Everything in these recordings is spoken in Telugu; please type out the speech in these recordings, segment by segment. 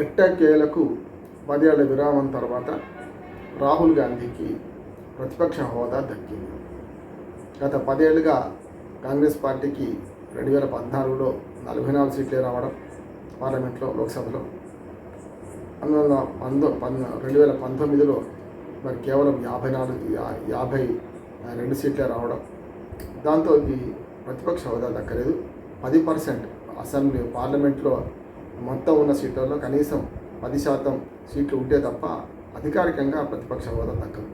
ఎట్టకేలకు పదేళ్ళ విరామం తర్వాత రాహుల్ గాంధీకి ప్రతిపక్ష హోదా దక్కింది. గత పదేళ్ళుగా కాంగ్రెస్ పార్టీకి రెండు వేల పద్నాలుగులో నలభై నాలుగు సీట్లే రావడం పార్లమెంట్లో లోక్సభలో. పంతొమ్మిది పంతొ రెండు వేల పంతొమ్మిదిలో మరి కేవలం యాభై నాలుగు యాభై రెండు సీట్లే రావడం. దాంతో ఈ ప్రతిపక్ష హోదా దక్కలేదు. పది పర్సెంట్ అసెంబ్లీ పార్లమెంట్లో మొత్తం ఉన్న సీట్లలో కనీసం పది శాతం సీట్లు ఉంటే తప్ప అధికారికంగా ప్రతిపక్ష హోదా తగ్గదు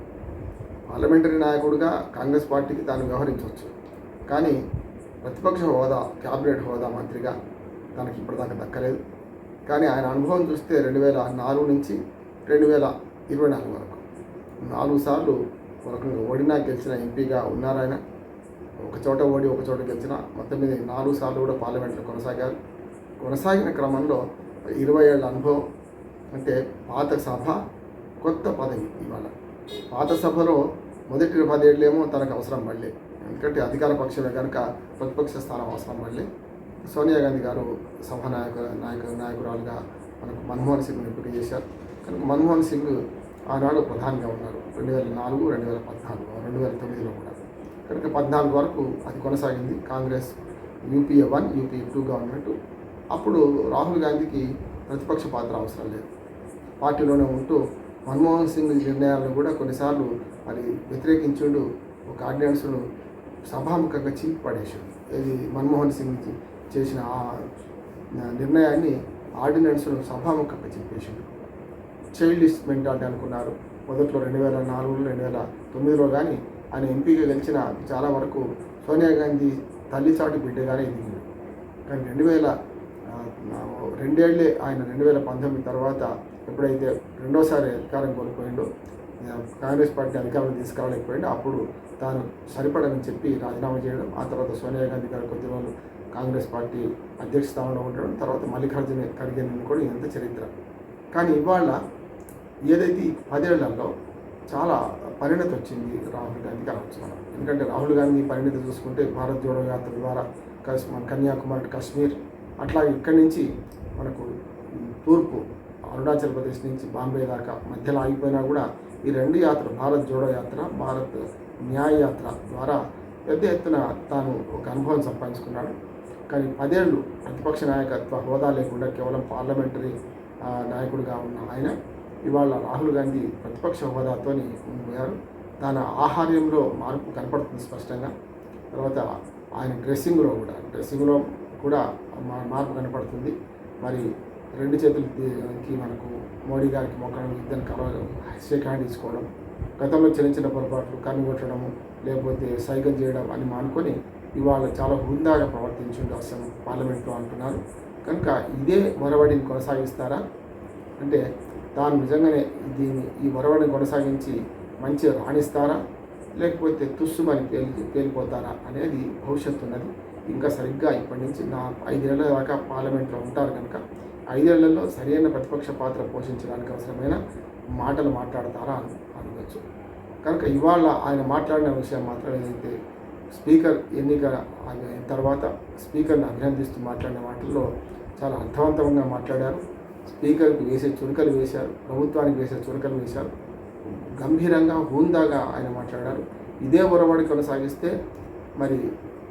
పార్లమెంటరీ నాయకుడిగా కాంగ్రెస్ పార్టీకి తాను వ్యవహరించవచ్చు. కానీ ప్రతిపక్ష హోదా క్యాబినెట్ హోదా మంత్రిగా తనకి ఇప్పటిదాకా దక్కలేదు. కానీ ఆయన అనుభవం చూస్తే రెండు వేల నాలుగు నుంచి రెండు వేల ఇరవై నాలుగు వరకు. నాలుగు సార్లు వరకు రకంగా ఓడినా గెలిచిన ఎంపీగా ఉన్నారాయన. ఒక చోట ఓడి ఒక చోట గెలిచిన మొత్తం మీద నాలుగు సార్లు కూడా పార్లమెంట్లో కొనసాగారు. కొనసాగిన క్రమంలో ఇరవై ఏళ్ళ అనుభవం అంటే పాత సభ కొత్త పదవి ఇవాళ. పాత సభలో మొదటి పదేళ్ళేమో తనకు అవసరం పడలే. ఎందుకంటే అధికార పక్షమే కనుక ప్రతిపక్ష స్థానం అవసరం పడలే. సోనియా గాంధీ గారు సభ నాయక నాయక నాయకురాలుగా మనకు మన్మోహన్ సింగ్ ఎంపిక చేశారు. కనుక మన్మోహన్ సింగ్ ఆనాడు ప్రధానిగా ఉన్నారు. రెండు వేల నాలుగు రెండు వేల పద్నాలుగు రెండు వేల తొమ్మిదిలో కూడా. కనుక పద్నాలుగు వరకు అది కొనసాగింది. Congress UPA one UPA two government. అప్పుడు రాహుల్ గాంధీకి ప్రతిపక్ష పాత్ర అవసరం లేదు. పార్టీలోనే ఉంటూ మన్మోహన్ సింగ్ నిర్ణయాలను కూడా కొన్నిసార్లు మరి వ్యతిరేకించుడు ఒక ఆర్డినెన్స్ను సభాముఖంగా చింపి పడేసాడు ఇది మన్మోహన్ సింగ్ చేసిన ఆ నిర్ణయాన్ని ఆర్డినెన్స్ను సభాముఖంగా చింపేసాడు చైల్డిష్ మెంటాలిటీ అనుకున్నారు. మొదట్లో రెండు వేల నాలుగులో రెండు వేల తొమ్మిదిలో కానీ ఆయన ఎంపీగా గెలిచిన చాలా వరకు సోనియా గాంధీ తల్లిచాటు బిడ్డగానే ఎదిగింది కానీ రెండు వేల రెండేళ్ళే రెండేళ్ళే ఆయన రెండు వేల పంతొమ్మిది తర్వాత ఎప్పుడైతే రెండోసారి అధికారం కోల్పోయిండో కాంగ్రెస్ పార్టీ అధికారం తీసుకురాలేకపోయిండో అప్పుడు తాను సరిపడని చెప్పి రాజీనామా చేయడం ఆ తర్వాత సోనియా గాంధీ గారు కొద్ది రోజులు కాంగ్రెస్ పార్టీ అధ్యక్ష స్థానంలో ఉండడం తర్వాత మల్లికార్జున ఖర్గే కూడా ఎంత చరిత్ర. కానీ ఇవాళ ఏదైతే ఈ పదేళ్ళలో చాలా పరిణతి వచ్చింది రాహుల్ గాంధీకి అనవచ్చు ఎందుకంటే రాహుల్ గాంధీ పరిణతి చూసుకుంటే భారత్ జోడో యాత్ర ద్వారా కన్యాకుమారి కాశ్మీర్ అట్లా ఇక్కడి నుంచి మనకు తూర్పు అరుణాచల్ ప్రదేశ్ నుంచి బాంబే దాకా మధ్యలో ఆగిపోయినా కూడా ఈ రెండు యాత్ర భారత్ జోడో యాత్ర భారత్ న్యాయ యాత్ర ద్వారా పెద్ద ఎత్తున తాను ఒక అనుభవం సంపాదించుకున్నాడు. కానీ పదేళ్ళు ప్రతిపక్ష నాయకత్వ హోదా లేకుండా కేవలం పార్లమెంటరీ నాయకుడిగా ఉన్న ఆయన ఇవాళ రాహుల్ గాంధీ ప్రతిపక్ష హోదాతో ఉండిపోయారు తన ఆహార్యంలో మార్పు కనపడుతుంది స్పష్టంగా. తర్వాత ఆయన డ్రెస్సింగ్లో కూడా డ్రెస్సింగ్లో కూడా మా- మార్పు కనపడుతుంది. మరి రెండు చేతులకి మనకు మోడీ గారికి మొక్కడం ఇద్దరు కలవ షేక్ హ్యాండ్ తీసుకోవడం గతంలో చిన్న చిన్న పొరపాట్లు కన్ను లేకపోతే సైకిల్ చేయడం అని మానుకొని ఇవాళ చాలా హుందాగా ప్రవర్తించిండు అసలు పార్లమెంట్లో అంటున్నారు. కనుక ఇదే మొరవడిని కొనసాగిస్తారా? అంటే తాను నిజంగానే దీన్ని ఈ మొరవడిని కొనసాగించి మంచిగా రాణిస్తారా? లేకపోతే తుస్సుమని పేలి పేలిపోతారా అనేది భవిష్యత్తు ఉన్నది. ఇంకా సరిగ్గా ఇప్పటి నుంచి నా ఐదేళ్ళ దాకా పార్లమెంట్లో ఉంటారు కనుక ఐదేళ్ళలో సరైన ప్రతిపక్ష పాత్ర పోషించడానికి అవసరమైన మాటలు మాట్లాడతారా అని అనవచ్చు కనుక ఇవాళ ఆయన మాట్లాడిన విషయం మాత్రం ఏదైతే స్పీకర్ ఎన్నిక అయిన తర్వాత స్పీకర్ని అభినందిస్తూ మాట్లాడిన మాటల్లో చాలా అర్థవంతంగా మాట్లాడారు. స్పీకర్కి వేసే చురుకలు వేశారు. ప్రభుత్వానికి వేసే చురుకలు వేశారు. గంభీరంగా హూందాగా ఆయన మాట్లాడారు. ఇదే ఒరవడి కొనసాగిస్తే మరి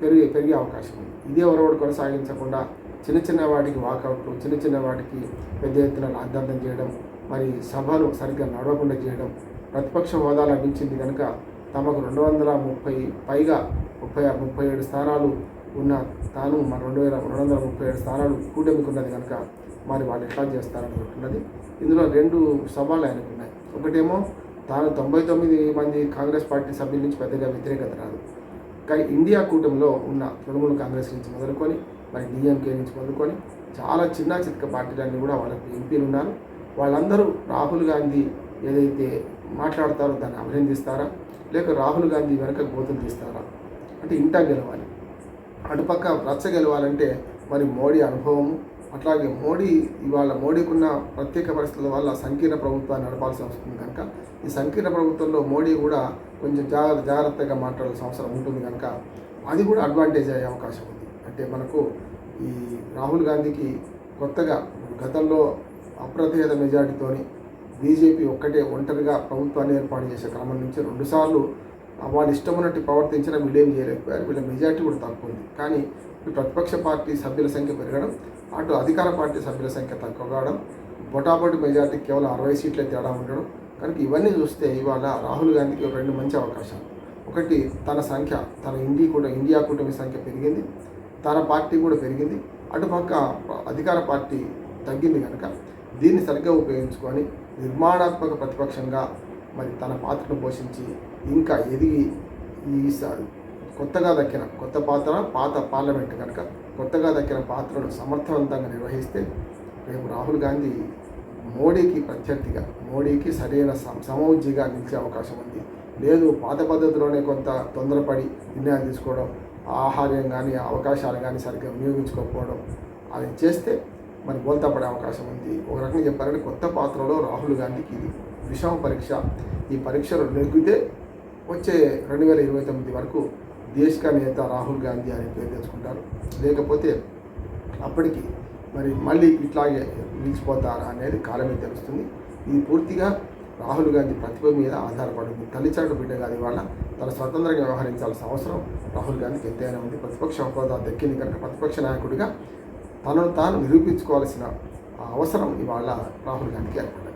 పెరిగి పెరిగే అవకాశం ఉంది. ఇదే ఒరవడు కొనసాగించకుండా చిన్న చిన్న వాటికి వాకౌట్లు చిన్న చిన్న వాటికి పెద్ద ఎత్తున రాద్ధాంతం చేయడం మరి సభలు సరిగ్గా నడవకుండా చేయడం ప్రతిపక్ష హోదా లభించింది కనుక తమకు రెండు వందల ముప్పై పైగా ముప్పై ముప్పై ఏడు స్థానాలు ఉన్న తాను మన రెండు వేల రెండు వందల ముప్పై ఏడు స్థానాలు కూటమికి ఉన్నది కనుక మరి వాళ్ళు ఎట్లా చేస్తారనుకుంటున్నది ఇందులో రెండు సవాళ్ళు ఆయనకు ఉన్నాయి ఒకటేమో తాను తొంభై తొమ్మిది మంది కాంగ్రెస్ పార్టీ సభ్యుల నుంచి పెద్దగా వ్యతిరేకత రాదు. ఇండియా కూటమిలో ఉన్న తృణమూల కాంగ్రెస్ నుంచి మొదలుకొని మరి డిఎంకే నుంచి మొదలుకొని చాలా చిన్న చిత్క పార్టీలన్నీ కూడా వాళ్ళకి ఎంపీలు ఉన్నారు. వాళ్ళందరూ రాహుల్ గాంధీ ఏదైతే మాట్లాడతారో దాన్ని అభినందిస్తారా? లేక రాహుల్ గాంధీ వెనక గోతులు తీస్తారా? అంటే ఇంటా గెలవాలి. అటుపక్క రచ్చ గెలవాలంటే మరి మోడీ అనుభవము అట్లాగే మోడీ ఇవాళ మోడీకున్న ప్రత్యేక పరిస్థితుల వల్ల సంకీర్ణ ప్రభుత్వాన్ని నడపాల్సి వస్తుంది కనుక ఈ సంకీర్ణ ప్రభుత్వంలో మోడీ కూడా కొంచెం జాగ్రత్త జాగ్రత్తగా మాట్లాడాల్సిన అవసరం ఉంటుంది కనుక అది కూడా అడ్వాంటేజ్ అయ్యే అవకాశం ఉంది. అంటే మనకు ఈ రాహుల్ గాంధీకి కొత్తగా గతంలో అప్రతిహత మెజార్టీతోని బీజేపీ ఒక్కటే ఒంటరిగా ప్రభుత్వాన్ని ఏర్పాటు చేసే క్రమం నుంచి రెండుసార్లు వాళ్ళు ఇష్టం ఉన్నట్టు ప్రవర్తించిన వీళ్ళేం చేయలేకపోయారు. వీళ్ళ మెజార్టీ కూడా తక్కువ ఉంది. కానీ ప్రతిపక్ష పార్టీ సభ్యుల సంఖ్య పెరగడం అటు అధికార పార్టీ సభ్యుల సంఖ్య తక్కువ కావడం బొటాబొటి మెజార్టీ కేవలం అరవై సీట్ల తేడా ఉండడం కనుక ఇవన్నీ చూస్తే ఇవాళ రాహుల్ గాంధీకి ఒక రెండు మంచి అవకాశాలు. ఒకటి తన సంఖ్య తన ఇండి కూడా ఇండియా కూటమి సంఖ్య పెరిగింది. తన పార్టీ కూడా పెరిగింది. అటుపక్క అధికార పార్టీ తగ్గింది కనుక దీన్ని సరిగ్గా ఉపయోగించుకొని నిర్మాణాత్మక ప్రతిపక్షంగా మరి తన పాత్రను పోషించి ఇంకా ఎదిగి ఈ స- కొత్తగా దక్కిన కొత్త పాత్ర పాత పార్లమెంట్ కనుక కొత్తగా దక్కిన పాత్రను సమర్థవంతంగా నిర్వహిస్తే రేపు రాహుల్ గాంధీ మోడీకి ప్రత్యర్థిగా మోడీకి సరైన సమ- నిలిచే అవకాశం ఉంది. లేదు పాత పద్ధతిలోనే కొంత తొందరపడి నిర్ణయాలు తీసుకోవడం ఆహార్యం కానీ అవకాశాలు కానీ సరిగ్గా వినియోగించుకోకపోవడం అది చేస్తే మరి బోల్తా పడే అవకాశం ఉంది. ఒక రకంగా చెప్పాలంటే కొత్త పాత్రలో రాహుల్ గాంధీకి ఇది విషమ పరీక్ష. ఈ పరీక్షలు నెగ్గితే వచ్చే రెండు వేల ఇరవై తొమ్మిది వరకు దేశక నేత రాహుల్ గాంధీ అని పేరు తెచ్చుకుంటారు. లేకపోతే అప్పటికి మరి మళ్ళీ ఇట్లాగే నిలిచిపోతారా అనేది కాలమే తెలుస్తుంది. ఇది పూర్తిగా రాహుల్ గాంధీ ప్రతిభ మీద ఆధారపడింది. తల్లిచాటు బిడ్డ గారి వల్ల తన స్వతంత్రంగా వ్యవహరించాల్సిన అవసరం రాహుల్ గాంధీకి ఎంతైనా ఉంది. ప్రతిపక్ష హోదా దక్కింది కనుక ప్రతిపక్ష నాయకుడిగా తనను తాను నిరూపించుకోవాల్సిన అవసరం ఇవాళ రాహుల్ గాంధీకి ఏర్పడింది